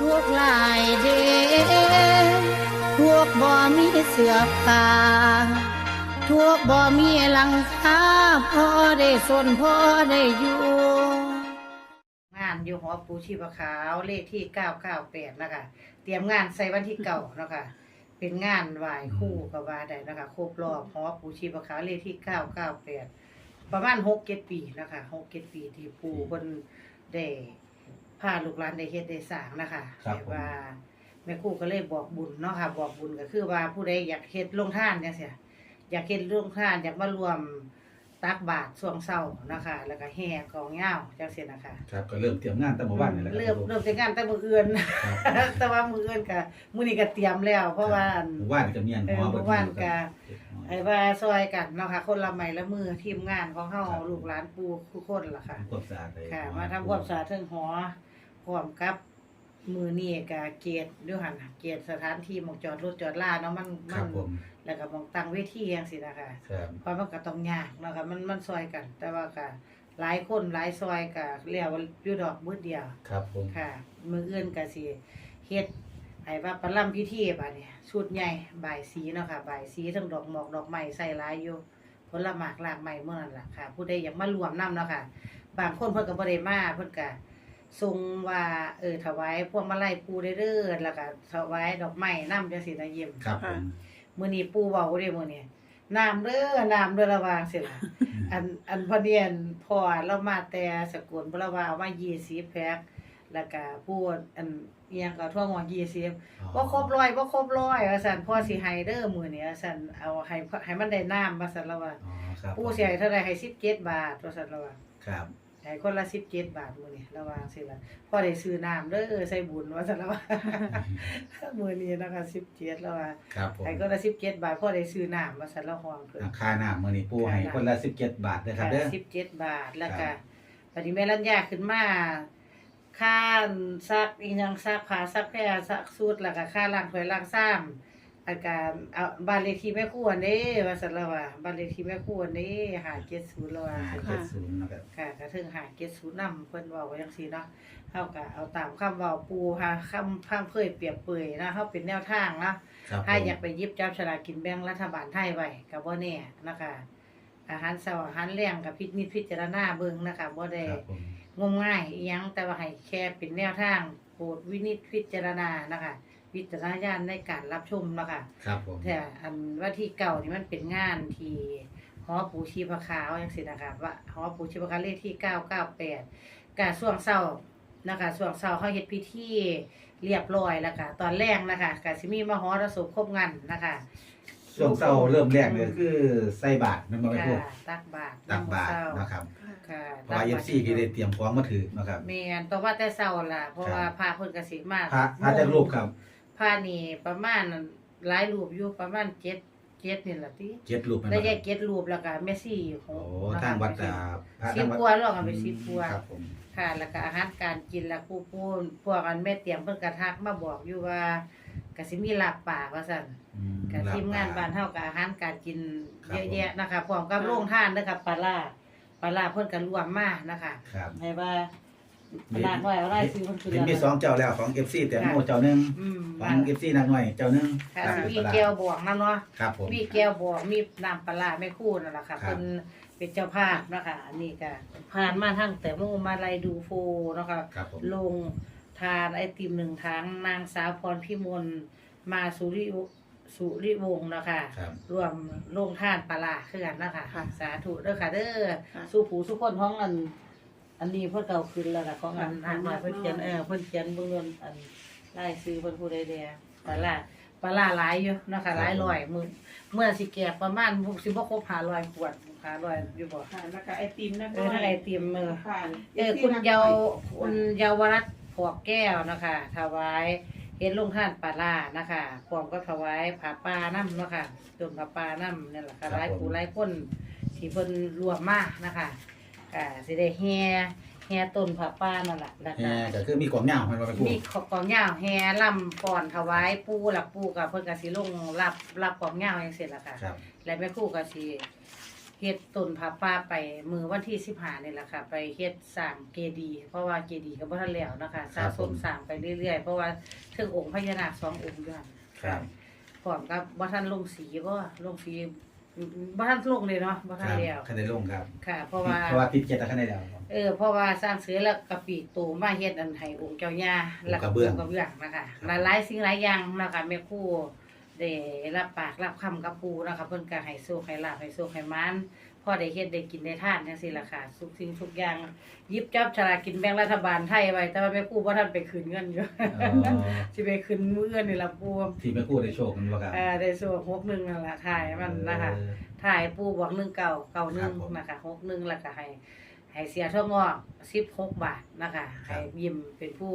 ทุกหลายเดพวกบ่มีเสือผ้าทุกบ่มีหลังคาพอได้สนพอได้อยู่งานอยู่หอปูชีพขาวเลขที่998นะคะเตรียมงานใส่วันที่เก่านะคะเป็นงานไหว้คู่กับว่าได้นะคะครบรอบหอปูชีพขาวเลขที่998ประมาณ6 7ปีนะคะ6 7ปีที่ปูเพิ่นได้ พาลูกหลานได้เฮ็ดได้สร้างนะคะครับแต่ว่าแม่ครูก็เลยบอกบุญเนาะค่ะ บอกบุญก็คือว่าผู้ใดอยากเฮ็ดโรงทานจังซี่อยากเฮ็ดโรงทานอยากมารวม ตักบาตรช่วงเช้านะคะ แล้วก็แห่กองเหย้าจังซี่นะคะครับก็เริ่มเตรียมงานตั้งหมู่บ้านนี่แหละคบเริ่มเริ่มแต่งานแต่มื้ออื่น ครับแต่ว่ามื้ออื่นก็มื้อนี้ก็เตรียมแล้ว เพราะว่าอันหมู่บ้านก็มีอันเออหัวหมู่บ้านก็เบิดไอ้ว่าซอยกันเนาะค่ะ คนละไม้ละมือทีมงานของเฮาครับลูกหลานปู่ทุกคนล่ะค่ะ ทำความสะอาดเลยค่ะ มาทำความสะอาดเทิงหอพร้อมกับมือนี่ก็เกียรติด้วยหั่นน่ะเกียรติสถานที่หมองจอดรถจอดลาเนาะมันคมัรันบผม แล้วก็หมองตั้งเวทีจังซี่นะคะครับเพราะมันก็ต้องยากเนาะค่ะมันมันซอยกัน แต่ว่าก็หลายคนหลายซอยก็เรียกว่าอยู่ดอกมือเดียวครับผม ค่ะ มืออื่นก็สิเฮ็ดให้ว่าประลํพิธีบัดนี้ชุดใหญ่บ่ายสีเนาะค่ะบ่ายสีทั้งดอกหมอกดอกไม้ใส่หลายอยู่ผลหมากหลากไม้เมื่อนั้นล่ะค่ะ ผู้ใดอยากมารวมนํเนาะค่ะ บางคนเพิ่นก็บ่ได้มาเพิ่นก็ทรงว่าเออถวายพวงมาลัยปู่ได้เด้อแล้วก็ถวายดอกไม้นำจังซี่นะยิ้มครับผม มื้อนี้ปู่เว้าเด้มื้อนี้น้ำเด้อน้ำเด้อระวางสิล่ะ อันอันพอเดียนพอเรามาแต่สกลเพราะว่าเอามา20แพ็คแล้วก็พูดอันเอียงก็ทั่วงอ20บ่ครบร้อยบ่ครบร้อยว่าซั่นพ่อสิให้เด้อมื้อนี้ว่าซั่นเอาให้ให้มันได้น้ำว่าซั่นแล้วว่า อ๋อครับปู่สิให้เท่าใดให้17บาทว่าซั่นแล้วว่าครับ ให้คนละ17บาทมื้อนี้ระวางสิล่ะพ่อได้ซื้อน้ำเด้อใส่บุญว่าซั่นแล้วว่ามื้อนี้นะคะ17แล้วว่าครับผมให้คนละ17บาทพ่อได้ซื้อน้ำว่าซั่นแล้วฮ้องเพิ่น อ่าค่าน้ำมื้อนี้ปูให้คนละ17บาทเด้อครับเด้อ สิบเจ็ดบาทแล้วครัก็บ ปฏิเมรัญญาขึ้นมาค่าซักอีหยังซักผ้าซักแพรซักสูทแล้วก็ค่าล้างถ้วยล้างซ้ำ อาการเอาบ้านเลขที่แม่ครัวเด้ว่าซั่นแล้วว่าบ้านเลขที่แม่ครัวเด้หา70แล้วว่าห้าเจ็ดศูนย์นะครับค่ะก็ถึงหา70นำเพิ่นเว้าไว้จังซี่เนาะเฮาก็เอาตามคำเว้าปูหาคำพังเผยเปรียบเปรยนะเฮาเป็นแนวทางเนาะครับถ้าผมอยากไปหยิบจับฉลากกินแบ่งรัฐบาลไทยไว้ก็บ่แน่นะคะ อาหารเช้าอาหารแรงก็พิจนิจพิจารณาเบิ่งนะคะบ่ได้ครับผมงมง่ายอีหยังแต่ว่าให้แค่เป็นแนวทางโปรดวินิจพิจารณานะคะ วิจารณญาณในการรับชมนะคะครับผม แต่อันว่าที่เก่านี่มันเป็นงานที่หอปูชีพขาวจังซี่นะคะว่าหอปูชีพขาวเลขที่998กะช่วงเช้านะคะช่วงเช้าเขาเฮ็ดพิธีเรียบร้อยแล้วค่ะ ตอนแรกนะคะก็สิมีมหรสพครบงานนะคะช่วงเช้าเริ่มแรกเลยคือใส่บาตรแม่นบ่แม่ครูค่ะตักบาตรตักบาตรเช้นะครับค่ะเพราะว่า FC ที่ได้เตรียมของมาถือนะครับ แม่นต้องว่าแต่เช้าล่ะเพราะครับว่าพระเพิ่นก็สิมาพระพระจะรูปครับ พระนี่ประมาณหลายรูปอยู่ประมาณ7 7นี่ล่ะติเจ็ดรูปแม่นได้บ่คแยรับกเจ็ดรูปแล้วก็แม่ซี่หโอ้กนะคะทางวัดอ่าพระสิทาบงวัดกว่าหรอกอะไปสิบกว่าครับผมค่ะแล้วก็อาหารการกินแล้วผู้ผู้พวกอันแม่เตรียมเพิ่นก็ทักมาบอกอยู่ว่าก็สิมีลาบป่าว่าซั่นอืมกับทีมงานบ้านเฮากับอาหารการกินครับเยอะแยะนะคะพร้อมกับโรงทานนะคะปลาร้าปลาร้าเพิ่นก็รวมมานะคะครับ ให้ว่า ปลาร้าน้อยเอาได้ซื้อเพิ่นคือเห็นมีสองเจ้าแล้วของ FC แตงโมเจ้าหนึงอืมของ FC นักหน่อยเจ้าหนึงค่ะครับสิมีแก้วบวกนำเนาะครับผม มีแก้วบวกมีน้ำปลาร้าแม่คู่นั่นล่ะค่ะครับเพิ่นเป็นเจ้าภาพเนาะคะอันนี้ก็ผ่านมาทั้งแต่โมมาลัยดูโฟเนาะค่ะ ครับผม ลงทานไอติมหนึ่งถังนางสาวพรพิมลมาสุริวสุริวงศ์เนาะคะครับ รวมลงท่านปลาร้าคือกันเนาะคะค่ะสาธุเด้อค่ะเด้อค่ะ สู้ผู้สู้คนท้องอัน อันนี้เพิ่นเก่าขึ้นแล้วล่ะของอันค่ะอันมาเพิ่นเขียนเออเพิ่นเขียนเบิ่งเงินอันไล่ซื้อเพิ่นผู้ใดแดปลาร้าปลาร้าหลายอยู่เนาะค่ะหลายร้อยมื้อเมื่อสิแก่ประมาณสิบ่ครบ500ขวด500อยู่บ่ค่ะแล้วก็ไอติมนะเออถ้าไอติมมือค่ะเออคุณเยาคุณเยาวรัตน์พวกแก้วนะคะถวายเฮ็ดลงท่านปลาล่านะคะพร้อมก็ถวายผาป่าน้ำเนาะค่ะต้นผาป่าน้ำนี่แหละค่ะหลายผู้หลายคนที่เพิ่นรวมมานะคะ ก็สิได้แห่แห่ต้นผาป่านั่นแหละแล้วแฮก็ก็คือมีกล่องเหย้าให้มาไปพูดมีของกองเหย้าแห่ล่ำฟ้อนถวายปู่หลักปู่กับเพิ่นก็สิลงรับรับกองเหย้าจังซี่ล่ะค่ะ ครับ และแม่ครูก็สิเฮ็ดต้นผาป่าไปมือวันที่15นี่แหละค่ะ ไปเฮ็ดสร้างเจดีย์เพราะว่าเจดีย์ก็บ่ทันแล้วนะคะสะสมสร้างไปเรื่อยๆ เพราะว่าถึงองค์พญานาคสององค์ด้วยกันครับ พร้อมกับบ่ทันลงสีบ่ลงสี บ่ทันลงเลยเนาะบ่คทันรับแล้วคะแนนลงครับค่ะ เพราะว่า เพราะว่าติดเกียรติคะแนนแล้วครับ เออเพราะว่าสร้างเสือแล้วกะปีตูมาเฮ็ดอันให้องค์เจ้าย่าแล้วก็กระเบื้อง กระเบื้องนะคะครับหลายๆสิ่งหลายอย่างนะคะแม่ครูได้รับปากรับคำกับปู่นะคะเพิ่นก็ให้โชคให้ลาภให้โชคให้มาน พอได้เฮ็ดได้กินได้ทานจังซี่ล่ะค่ะทุกสิ่งทุกอย่างหยิบจับฉลากกินแบ่งรัฐบาลไทยไว้แต่ว่าแม่ครูบ่ทันไปคืนเงินอยู่อ๋อสิไปคืนมื้ออื่นนี่ล่ะปู่ที่แม่กู้ได้โชคมันบ่ครับเอ่อได้โชค61นั่นล่ะถ่ายมันนะคะเออถ่ายปู่บอก1 9 9ครับผม1นะคะ61แล้วก็ให้ ให้เสียท่องอก16บาทนะคะครับให้ยิ้มเป็นผู้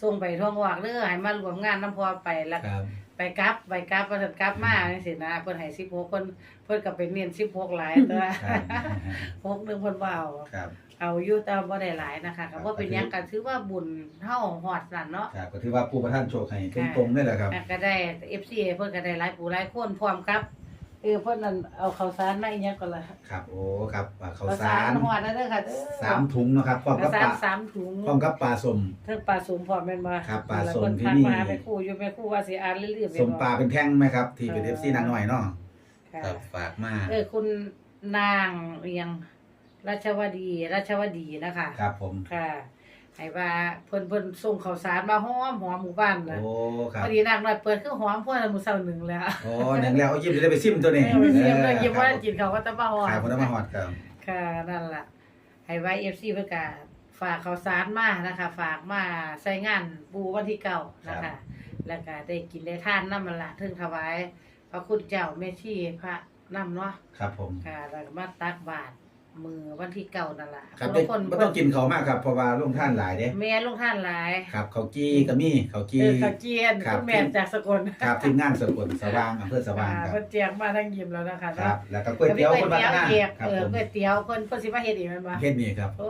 ส่งไปท่องอกเด้อให้มารวมงานน้ำพอไปแล้วครับไปกลับไปกลับว่าซั่นกลับมาจังซี่นะเพิ่นให้16เพิ่นเพิ่นก็ไปเน้น16หลายตัวครับ6นึงเพิ่นว่าเอาครับเอาอยู่แต่บ่ได้หลายนะคะครัก็บบ่เป็นหยังก็ถือว่าบุญเฮาฮอดนั่นเนาะครับก็ถือว่าผู้ประทานโชคให้ตรงๆนี่แหละครับอะก็ได้ FC เพิ่นก็ได้หลายผู้หลายคนพร้อมกับ เออเพิ่นนั่นเอาข้าวสารมาอีหยังก็ล่ะครับโอ้ครับข้าวข้าวสาสารรฮอดแล้วเด้อค่ะเด้อสามถุงเนาะครับพร้อมข้ากัวบสาปรลาสามถุงพร้อมกับปลาสม เทิงปลาสมพร้อมแม่นบ่ครับปลาสมแล้วที่เพิ่นนี่ทักมาหาแม่ครูอยู่แม่ครูว่าสิอ่านเรื่อยๆสมปลาเป็นแท่งไหมครับ ที่เป็นเออ FC นางหน่อยเนาะค่ะครับฝากมาเออคุณนางเรียงราชวดีราชวดีนะคะ ครับผม ค่ะ ให้ว่าเพิ่นเพิ่นส่งข้าวสารมาหอมหอมหมู่บ้านน่ะโอ้ครัพบอดีนางน้อยเปิดคือหอมพวกนั้นมื้อเช้าหนึงแล้วโอ้หนึ่งแล้วเอายิ้มจะได้ไปซิมตัวนี้เออเสียงเลยยิ้มว่าครับกินเขาวก็ตะมาหอครับมผมต้องมาฮอดครับค่ะนั่นล่ะให้ไว้ FC เพิ่นก็ฝากข้าวสารมานะคะ ฝากมาใช้งานปูวันที่เก้านะคะ แล้วก็ได้กินได้ทานน้ำมันละถึงถวายพระคุณเจ้าแม่ชีพระน้ำเนาะครับผมค่ะแล้วก็มาตักบาตร มือวันที่เก่านั่นล่ะครับนเด็กละคนไม่ต้องกินเขาวมากครับเพราะว่าลงท่านหลายเด้แม่ลงท่านหลายครับเขาวกี้ก็มีเขาวเอกี้อข้าวเจียนครับคุณแม่จากสกลครับทีมงานสกลสว่างอำเภอสว่างอ่าครับเพิ่นเจียงมาทั้งยิ้มแล้วนะคะครับแล้วก็ก๋วยเตี๋ยวคนพัฒนาเกียบครับเออผมก๋วยเตี๋ยวเพิ่นเพิ่นสิมาเฮ็ดอีกแม่นบ่เฮ็ดนี่ครับโอ้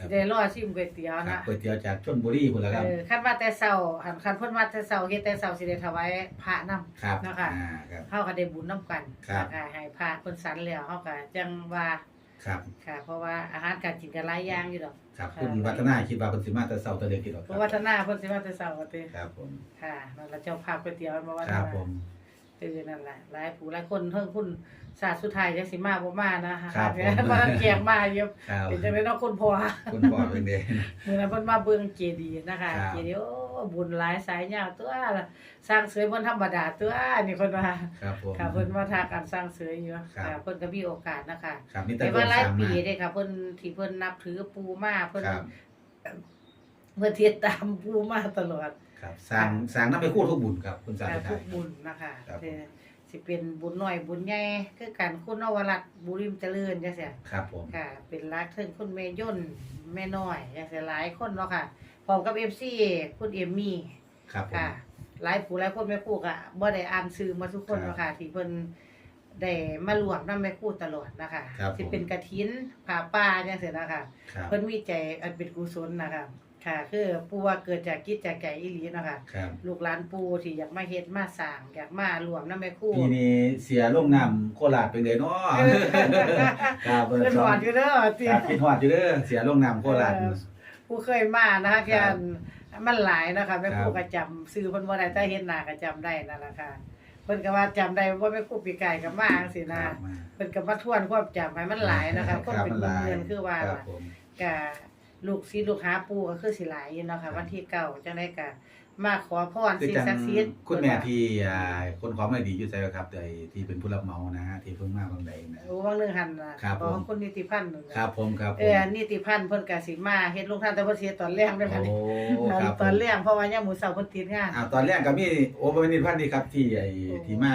ครับสิได้รอชิมก๋วยเตี๋ยวครับนะก๋วยเตี๋ยวจากชลบุรีพุ่นละครับ เออคันว่าแต่เช้าหันคันเพิ่นว่าแต่เช้าเฮ็ดแต่เช้าสิได้ถวายพระนำครับเนาะค่ะ อ่าครับ เฮาก็ได้บุญนํกันครับค่ะให้พระเพิ่นสันแล้วเฮาก็จังว่าครับ ค่ะ เพราะว่าอาหารการกินก็หลายอย่างอยู่ดอก ครับค่ะ คุณวัฒนาคิดว่าเป็นสิมาแต่เสาร์ตะเล็กกี่ดอกเพครัราะวัฒนาเพิ่นสิมาแต่เช้าว่าติครับผมค่ะนั่นล่ะเจ้าภาพก๋วยเตี๋ยวมาว่าครับผม เออนั่นล่ะหลายผู้หลายคนเพิ่งคุณ ศาสตร์สุดท้ายจังสิมาบ่มานะคะครับผมเพราะนั้นแจกมาอยู่ครับ เป็นจังได๋เนาะคุณพ่อคุณพ่อเป็นเดนมื้อนั้นเพิ่นมาเบิ่งเจดีย์นะคะ ครับ เจดีย์โอ้บุญหลายสายยาวตัวล่ะสร้างเสยบ่ธรรมดาตัวนี่เพิ่นว่าครับผม ค่ะเพิ่นว่าทาการสร้างเสยอยู่ครับ ค่ะเพิ่นก็มีโอกาสนะคะครับนี่แต่แต่รวว่ามหลายสามปีมาเด้ค่ะเพิ่นที่เพิ่นนับถือปูมาเพิ่นครับเพิ่นเทียดตามปูมาตลอด ครับสร้างสร้างน้ำไปคู่ทุกบุญครับคุณสาค่ะธุไททุยกบุญนะคะครับแต่ สิเป็นบุญน้อยบุญใหญ่คือกันคุณนวรัตน์บุริมเจริญจังซี่ครับผม ค่ะ เป็นรักถึงคุณแม่ย่นต์แม่น้อยจังซี่หลายคนเนาะค่ะพร้อมกับ FC คุณเอมมี่ครับผม ค่ะ หลายผู้หลายคนแม่ครูก็บ่ได้อ่านชื่อมาทุกคนครับเนาะค่ะที่เพิ่นได้มารวมนำแม่ครูตลอดนะคะครับผมสิเป็นกฐินผ้าป่าจังซี่นะคะ ครับ เพิ่นมีใจอันเป็นกุศลนะคะ ค่ะ คือปู่ว่าเกิดจากจิตจากใจอีหลีนะคะครับลูกหลานปู่ที่อยากมาเฮ็ดมาสร้างอยากมารวมนำแม่ครูปีนี้เสียลงน้ำโคราชเป็นไดเนาะครับเพิ่นหวานอยู่เด้อติครับคิดฮอดอยู่เด้อเสียลงน้ำโคราชเออผู้เคยมานะคะที่ครัอับนมันหลายนะคะแม่ครูครับก็จำชื่อเพิ่นบ่ได้แต่เห็นหน้าก็จำได้นั่นล่ะค่ะเพิ่นก็ว่าจำได้ว่าแม่ครูปีไก่ก็มาจังซี่คนะรับมาเพิ่นก็มาทวนความจำให้มันหลายนะคะคนรับเป็นมัหลายเงินคือว่าครับล่ะผมกะ ลูกศิษย์ลูกหาปู่ก็คือสิหลายอยู่เนาะครัค่ะบวันที่เก้าจังได๋ก็มาขอพรคือสิ่งจังศักดิ์สิทธิ์คุณแม่ที่อ่าคนของไม่ดีอยู่ใจครับไอ้ที่เป็นผู้รับเหมานะฮะที่เพิ่งมาบางใดนะ โอ้วังหนึงหั่นน่ะครับขอผมคุณนิติพันธ์นั่นน่ะครับผมครับผมเออนิติพันธ์เพิ่นก็สิมาเฮ็ดลงทานแต่เพิ่นสิเฮ็ดตอนแรกเด้อค่ะโอ้นี่ครับตอนแรกเพราะว่ายามมื้อเช้าเพิ่นติดงาน อ่าตอนแรกก็มีโอ้บ่เป็นนิพันธ์นี่ครับที่ไอ้โอ้ที่มา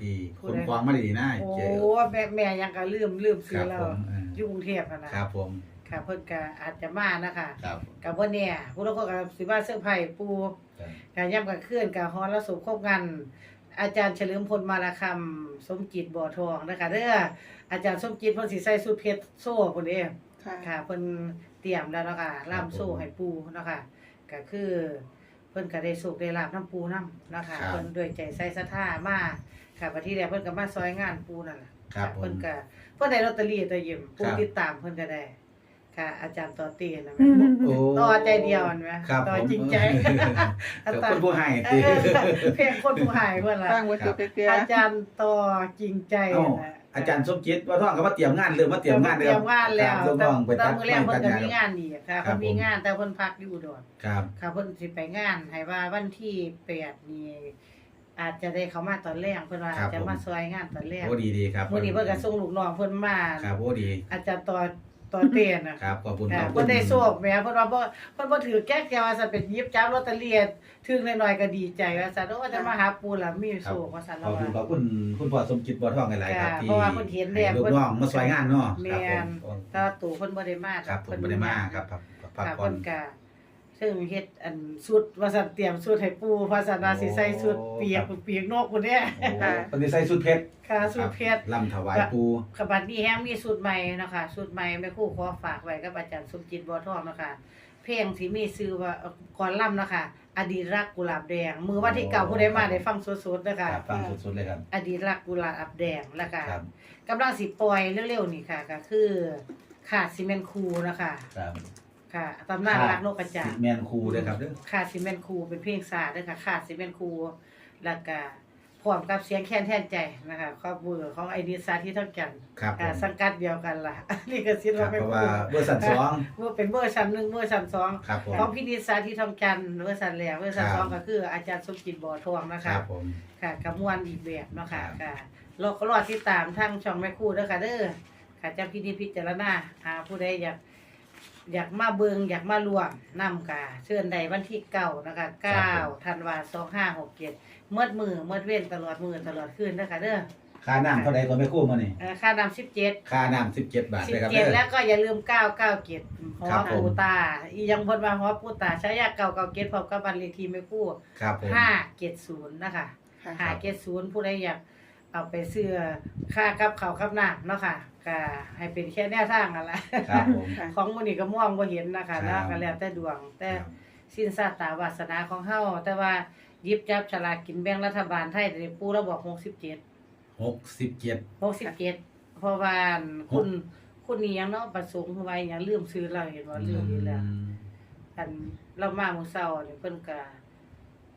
ที่คนควางมาดีนะโอ้เจอแม่แม่ยังก็ลืมลืมคซื้อรับแล้วผมอ่าอยู่กรุงเทพนั่นน่ะครับผม ค่ะเพิ่นก็อาจจะมานะคะครับกับบ่แน่ผู้ลางคนก็สิว่าเซอร์ไพรส์ปู่ครับการย่ำกับเคลื่อนกับฮอนและสมคบกัน อาจารย์เฉลิมพลมาลาคำสมจิตบ่อทองนะคะเด้ออาจารย์สมจิตเพิ่นสิใส่สูทเพชรโซ่พุ่นเด้ค่ะค่ะเพิ่นเตรียมแล้วเนาะค่ะล่ามโซ่ให้ปูเนาะค่ะก็คือเพิ่นก็ได้สุขได้ลาบน้ำปูน้ำเนาะค่ะเพิ่นด้วยใจใส่ศรัทธามาค่ะบัดทีแรกเพิ่นก็มาซอยงานปูนั่นล่ะครับผมเพิ่นก็เพิ่นได้ลอตเตอรี่ตัวยิ้มผู้ครับติดตามเพิ่นก็ได้ ค่ะ อาจารย์ต่อเตียนะอืแม่มโอ้ต่อใจเดียวอันไหมครับต่อผมจริงใจเออคนผู้ให้เอติอเพลงคนผู้หายเพิ่นล่ะสร้างวัตถุเกลืออาจารย์ต่อจริงใจเอ้านะอาจารย์สมจิตว่าท่องก็มาเตรียมงานเริ่มมาเตรียมงานเตรียมงานแล้วครับลูกน้องไปแต่ตัดมื้อแรกไม้เพิ่ตันดก็หญ้ามีงานดีค่ะครับเพิ่นมีผมงานแต่เพิ่นพักอยู่อุดรครับค่ะเพิ่นสิไปงานให้ว่าวันที่8นี่อาจจะได้เข้ามาตอนแรกเพิ่นว่าครัอาบจจะผมมาซอยงานตอนแรกโอ้ดีดีครับมื้อนี้เพิ่นก็ส่งลูกน้องเพิ่นมาครับโอ้ดี อาจารย์ต่อ ต่อเตียนน่ะครับขอบคุณขค่ะอบคุเพิ่ณนได้โชคแหม่เพิ่นว่าบ่เพิ่นบ่ถือแก้แก้ว่าซั่นเป็นหยิบจับลอตเตอรี่ถึงน้อยๆก็ดีใจว่าซั่นโอ้จะมาหาปู่ล่ะมีโชคว่าซั่นขแล้อวบคุณขว่าอบคุณคุณพ่อสมจิตบ่ท่องหลายๆครับค่ะที่เพราะว่าเพิ่นเห็นแล้วให้ลูกน้องมาช่วยงานเนาะแม่ครับนผมถ้าตู่เพิ่นบ่ได้มาครับผมบ่ได้มาครับพักพักค่ะผ่อนเพิ่นก็ ซึ่งเฮ็ดอันสุดว่าซั่นเตรียมสุดให้ปู่เพราะซั่นว่าสิใส่สุดเปียกเปียกนอกพุ่นเด้โอ้เพิ่นได้ใส่สุดเพชรค่ะสุดเพชรลำถวายปูขบัดนี้แฮมมีสูตรใหม่เนาะคะสูตรใหม่แม่ครูขอฝากไว้กับอาจารย์สมจิตบัวทองเนาะคะเพลงที่มีชื่อว่าเอ่อก่อนล่ำเนาะคะอดีตรักกุหลาบแดง มือวันที่เก่าผู้ใดมาได้ฟังสดๆเนาะคคะรับฟังสุดๆเลยครับ อดีตรักกุหลาบแดงแล้วก็ครับกำลังสิปล่อยเร็วๆนี่ค่ะ ก็คือขาดซีเมนต์คูเนาะคะ ครับค่ะตำนานรักนกกระจาสิบแม่นครูเด้อครับเด้อขาดซีเมนต์คูเป็นเพลงศาสตร์เด้อค่ะขาดซีเมนต์คูแล้วก็พร้อมกับเสียงแค้นแทนใจนะคะครอบครัวของไอดีสาธิตเท่ากันครับผอ่ามสังกัดเดียวกันล่ะ นี่ก็คิดครัว่าบเป็นเพราะว่าเวอร์ชันสองว่าเป็นเวอร์ชันหนึ่งเวอร์ชันสองครับผม ของพี่นิสาที่ทองจันทร์เวอร์ชันแรกเวอร์ชันครับ สองก็คืออาจารย์สมจิตบ่อทองนะคคะ รับผม ค่ะกับมวลอีกแบบเนาะค่ะครับ ค่ะเราก็รอติดตามทางช่องแม่ครู่เด้อค่ะเด้อค่ะเจ้าพี่นิจพิจารณาหาผู้ใดอยาก อยากมาเบิงอยากมารวมนำกาเชิญใดวันที่เก้านะคะเก้าธันวาสองห้าหกเจ็ดเมื่อมือเมื่อเว้นตลอดมือตลอดคืนเด้อค่ะเด้อค่าน้ำเท่าใดก็ไม่คู่มานี่เอ่อค่าน้ำสิบเจ็ดค่าน้ำ17บาทสิเลบยครับเจ็ดเด้อ แล้วก็อย่าลืมเก้าเก้าเจ็ดหอครับผม ปูตาอียังเพิ่นว่าหอปูตาใช้ยาเก่าเก่าเจ็ดพร้อมกับบันเลขที่ไม่กู้ครับผม ห้าเจ็ดศูนย์นะคะ ค่ะห้าเจ็ดศูนย์ผู้ใดอยากเอาไปซื้อค่ากับเขาวกับน้ำเนาะค่ะ ก็ให้เป็นแค่แนวทางนั่นแหละครับผมค่ะ ของมื้อนี้ก็ม่วงบ่เห็นนะคะครับแล้วก็แล้วแต่ดวง แต่ครับ สิ้นชาตาวาสนาของเฮาแต่ว่าหยิบจับฉลากกินแบ่งรัฐบาลไทยได้ปูเราบอก67 67หกสิบเจ็ดเพราะว่าคุณคุณนี่ยังเนาะประสงค์ไว้ยังลืมซื้อเราเห็นว่าลืมอยู่แล้ว อันเรามามื้อเช้านี่เพิ่นก็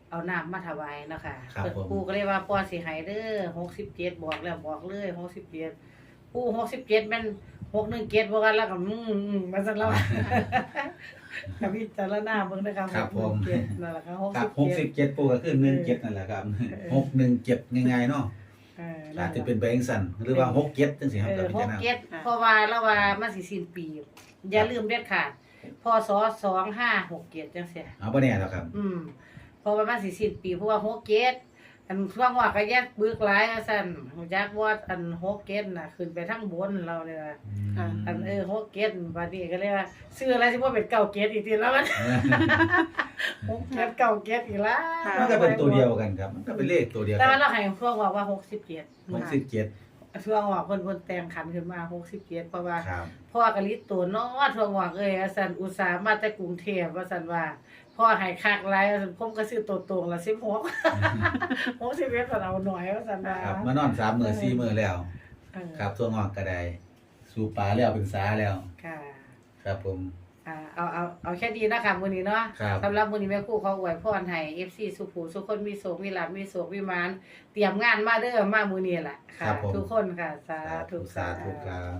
เอาน้ำมาถวายเนาะค่ะครับเพิ่นผมปู่ก็เลยว่าป้อสิให้เด้อ67บอกแล้วบอกเลย67 ปู่67แม่น617บ่กันแล้วก็อืมๆมันซั่นแล้วก็พิจารณาเบิ่งนะครับครับผม617นั่นแหละครับครับ67 67ปูก็คือ17นั่นแหละครับเออ617ง่ายๆเนาะเอออานั่จนจะล่ะเป็นแบงค์สันหรือว่า67จังซี่ครับเอก็อพิหจากรณาเจ็ดเพราะว่าเราว่ามันสิสิ้นปี อย่าลืมเด็ดขาดพศสองห้าหกเจ็ดจังเสียเอาบ่แน่แล้วครับ อืมเพราะว่ามันสิสิ้นปีเพราะว่าหกเจ็ด อันช่วงว่าก็แยกบึกหลายว่าซั่นฮู้จักว่าอันหกเจ็ดน่ะขึ้นไปทางบนเราเลยว่าอันเออหกเจ็ดบัดนี้ก็เลยว่าซื้ออะไรสิบ่เป็นเก้าเจ็ดอีกทีแล้วมัน หกเจ็ดเก้าเจ็ดอีกแล้วค่ะ มันก็เป็นตัวเดียวกันครับ มันก็เป็นเลขตัวเดียวแต่กัว่านเราให้ช่วงว่าว่าหกสิบเจ็ด67ช่วงว่าเพิ่นเพิ่นแต่งขันขึ้นมาหกสิบเจ็ดเพราะว่า ครับ พ่อกะลิตตัวน้อทวงหวังเอ้ยว่าสันอุตสาห์มาแต่กรุงเทพว่าสันว่า พ่อให้คักหลายว่าซั่นผมก็ซื้อตัวตรงละ16 61สันเอาหน่อยว่าสันว่าครับมานอน3มื้อ4มื้อแล้วเออครับตัวงอกก็ได้สู่ปลาแล้วเป็นสาแล้ว ค่ะ ครับผมอ่าเอาเอาเอาแค่ดีนะคะมื้อนี้เนาะครับสำหรับมื้อนี้แม่ครูขออวยพรให้ FC สุภูสุคนมีโศกมีลาภมีโศกมีหมานเตรียมงานมาเด้อมามื้อนี้ล่ะค่ะ ทุกคนค่ะ สาธุสาธุครับ